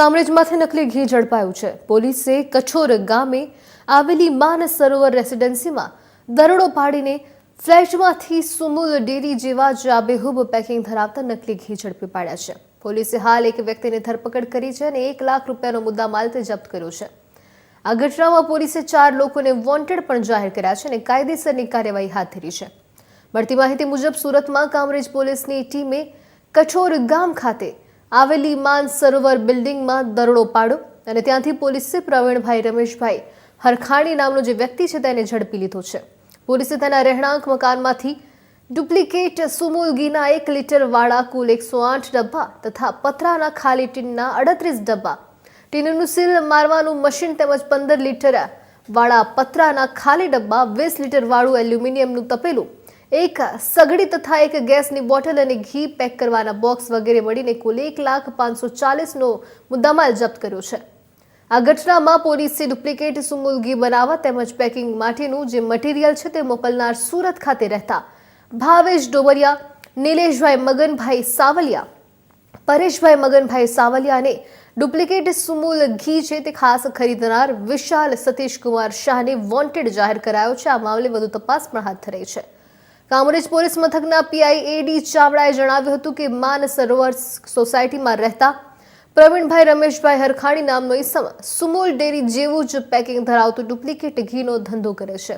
કામરેજમાંથી નકલી ઘી ઝડપાયું છે. પોલીસે કછોર ગામે આવેલી માન સરોવર રેસિડેન્સીમાં દરોડો પાડીને ફ્લેટમાંથી સુમુલ ડેરી જેવા જાબેહુબ પેકિંગ ધરાવતા નકલી ઘી ઝડપી પાડ્યા છે. પોલીસે હાલ એક વ્યક્તિની ધરપકડ કરી છે અને એક લાખ રૂપિયાનો મુદ્દામાલ તે જપ્ત કર્યો છે. આ ઘટનામાં પોલીસે ચાર લોકોને વોન્ટેડ પણ જાહેર કર્યા છે અને કાયદેસરની કાર્યવાહી હાથ ધરી છે. મળતી માહિતી મુજબ સુરતમાં કામરેજ પોલીસની ટીમે કઠોર ગામ ખાતે આવેલી માન સરોવર બિલ્ડિંગમાં દરોડો પાડ્યો અને ત્યાંથી પોલીસે પ્રવીણભાઈ રમેશભાઈ હરખાણી નામનો જે વ્યક્તિ છે તેને ઝડપી લીધો છે. પોલીસે તેના રહેણાંક મકાનમાંથી ડુપ્લિકેટ સુમુલ ઘીના એક લીટર વાળા કુલ એકસો આઠ ડબ્બા તથા પતરાના ખાલી ટીનના અડત્રીસ ડબ્બા, ટીનનું સીલ મારવાનું મશીન તેમજ પંદર લીટર વાળા પતરાના ખાલી ડબ્બા, વીસ લીટર વાળું એલ્યુમિનિયમનું તપેલું એક સગડી તથા એક ગેસની બોટલ અને ઘી પેક કરવાના બોક્સ વગેરે મળીને કુલ એક લાખ પાંચસો ચાલીસનો મુદ્દામાલ જપ્ત કર્યો છે. આ ઘટનામાં પોલીસે ડુપ્લિકેટ સુમુલ ઘી બનાવવા તેમજ પેકિંગ માટેનું જે મટીરિયલ છે તે મોકલનાર સુરત ખાતે રહેતા ભાવેશ ડોબરિયા, નિલેશભાઈ મગનભાઈ સાવલિયા, પરેશભાઈ મગનભાઈ સાવલિયા અને ડુપ્લિકેટ સુમૂલ ઘી છે તે ખાસ ખરીદનાર વિશાલ સતીશ કુમાર શાહને વોન્ટેડ જાહેર કરાયો છે. આ મામલે વધુ તપાસ પણ હાથ ધરાઈ છે. કામરેજ પોલીસ મથકના પીઆઈ એડી ચાવડાએ જણાવ્યું હતું કે માન સરોવર સોસાયટીમાં રહેતા પ્રવીણભાઈ રમેશભાઈ હરખાણી નામનો ઈસમ સુમોલ ડેરી જેવું જ પેકિંગ ધરાવતું ડુપ્લિકેટ ઘીનો ધંધો કરે છે.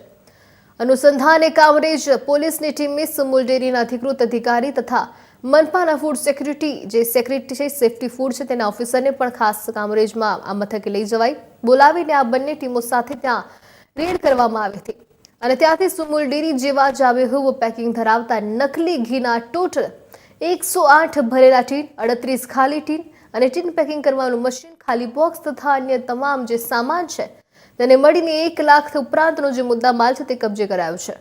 અનુસંધાને કામરેજ પોલીસની ટીમે સુમોલ ડેરીના અધિકૃત અધિકારી તથા મનપાના ફૂડ સેક્યુરિટી, જે સેક્રેટરી છે, સેફટી ફૂડ છે, તેના ઓફિસરને પણ ખાસ કામરેજમાં આ મથકે લઈ જવાઈ. બોલાવીને આ બંને ટીમો સાથે ત્યાં રેડ કરવામાં આવી હતી. અને ત્યાંથી સુમુલ ડેરી જેવા જ આબેહૂબ પેકિંગ ધરાવતા નકલી ઘીના ટોટલ એકસો આઠ ભરેલા ટીન, અડત્રીસ ખાલી ટીન અને ટીન પેકિંગ કરવાનું મશીન ખાલી બોક્સ તથા અન્ય તમામ જે સામાન છે તેને મળીને એક લાખ ઉપરાંતનો જે મુદ્દા માલ છે તે કબજે કરાયો છે.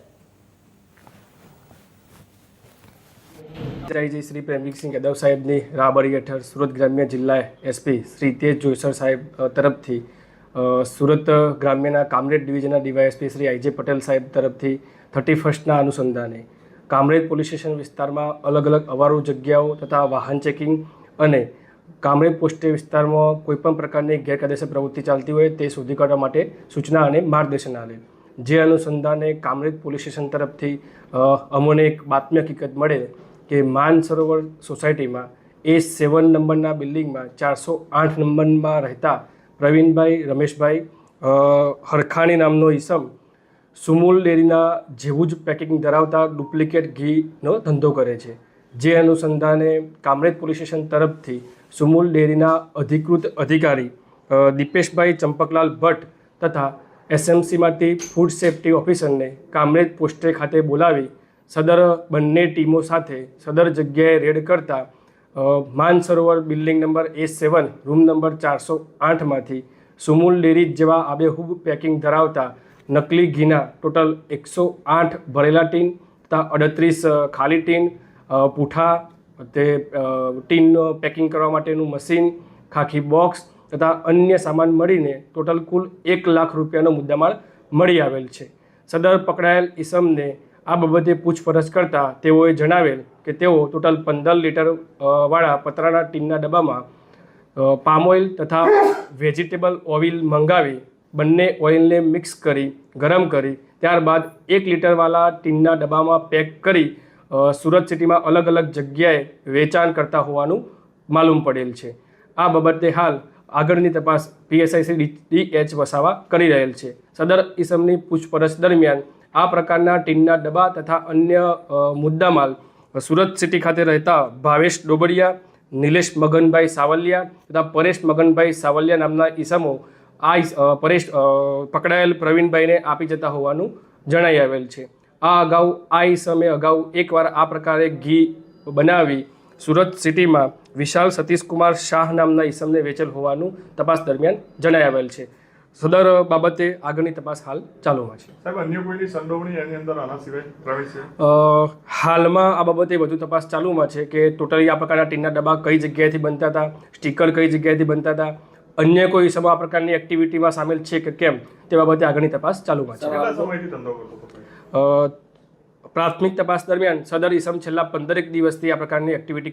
જય શ્રી પ્રેમવીરસિંહ યાદવ સાહેબની રાબરી હેઠળ સુરત ગ્રામ્ય જિલ્લા એસપી શ્રી તેજ જોઈસર સાહેબ તરફથી સુરત ગ્રામ્યના કામરેજ ડિવિઝનના ડીવાયએસપી શ્રી આઈજે પટેલ સાહેબ તરફથી થર્ટી ફર્સ્ટના અનુસંધાને કામરેજ પોલીસ સ્ટેશન વિસ્તારમાં અલગ અલગ અવારો જગ્યાઓ તથા વાહન ચેકિંગ અને કામરેજ પોસ્ટે વિસ્તારમાં કોઈપણ પ્રકારની ગેરકાયદેસર પ્રવૃત્તિ ચાલતી હોય તે શોધી કાઢવા માટે સૂચના અને માર્ગદર્શન આવેલ જે અનુસંધાને કામરેજ પોલીસ સ્ટેશન તરફથી અમોને એક બાતમી હકીકત મળે કે માન સરોવર સોસાયટીમાં એ સેવન નંબરના બિલ્ડિંગમાં ચારસો આઠ નંબરમાં રહેતા પ્રવીણભાઈ, રમેશભાઈ હરખાણી નામનો ઈસમ સુમૂલ ડેરીના જેવું જ પેકિંગ ધરાવતા ડુપ્લિકેટ ઘીનો ધંધો કરે છે. જે અનુસંધાને કામરેજ પોલીસ સ્ટેશન તરફથી સુમૂલ ડેરીના અધિકૃત અધિકારી દીપેશભાઈ ચંપકલાલ ભટ્ટ તથા એસએમસીમાંથી ફૂડ સેફ્ટી ઓફિસરને કામરેજ પોસ્ટે ખાતે બોલાવી સદર બંને ટીમો સાથે સદર જગ્યાએ રેડ કરતા અ, Mansarovar building number A seven room number ચારસો આઠમાંથી સુમૂલ ડેરી જેવા આબેહૂબ પેકિંગ ધરાવતા નકલી ઘીના ટોટલ એકસો આઠ ભરેલા ટીન તથા અડત્રીસ ખાલી ટીન પૂઠા તે ટીનનું પેકિંગ કરવા માટેનું મશીન ખાખી બોક્સ તથા અન્ય સામાન મળીને ટોટલ કુલ એક લાખ રૂપિયાનો મુદ્દામાલ મળી આવેલ છે. સદર પકડાયેલ ઈસમને આ બાબતે પૂછપરછ કરતા તેઓએ જણાવેલ કે તેઓ ટોટલ પંદર લીટર વાળા પતરાના ટીનના ડબ્બામાં પામ ઓઇલ તથા વેજીટેબલ ઓઇલ મંગાવી બંને ઓઇલને મિક્સ કરી, ગરમ કરી, ત્યારબાદ એક લીટરવાળા ટીનના ડબ્બામાં પેક કરી સુરત સિટીમાં અલગ અલગ જગ્યાએ વેચાણ કરતા હોવાનું માલુમ પડેલ છે. આ બાબતે હાલ આગળની તપાસ પીએસઆઈસી ડી એચ વસાવા કરી રહેલ છે. સદર ઇસમની પૂછપરછ દરમિયાન આ પ્રકારના ટીનના ડબ્બા તથા અન્ય મુદ્દામાલ સુરત સિટી ખાતે રહેતા ભાવેશ ડોબડિયા નિલેશ મગનભાઈ સાવલિયા તથા પરેશ મગનભાઈ સાવલિયા નામના ઈસમો આ પરેશ પકડાયેલ પ્રવીણભાઈને આપી જતા હોવાનું જણાઈ આવેલ છે. આ અગાઉ, આ ઈસમે અગાઉ એકવાર આ પ્રકારે ઘી બનાવી સુરત સિટીમાં વિશાલ સતીશકુમાર શાહ નામના ઈસમને વેચેલ હોવાનું તપાસ દરમિયાન જણાઈ આવેલ છે. સદર બાબતે આગળની તપાસ હાલ ચાલુમાં છે. સાહેબ અન્ય કોઈની સંડોવણી એની અંદર આના સિવાય પ્રવેશ છે? હાલમાં આ બાબતે વધુ તપાસ ચાલુમાં છે કે ટોટલી આ પ્રકારના ટીનના ડબ્બા કઈ જગ્યાએથી બનતા હતા સ્ટીકર કઈ જગ્યાએથી બનતા હતા અન્ય કોઈ સમય આ પ્રકારની એક્ટિવિટીમાં સામેલ છે કે કેમ તે બાબતે આગળની તપાસ ચાલુમાં છે. પ્રાથમિક તપાસ દરમિયાન સદર ઈસમ છેલ્લા પંદરેક દિવસથી આ પ્રકારની એક્ટિવિટી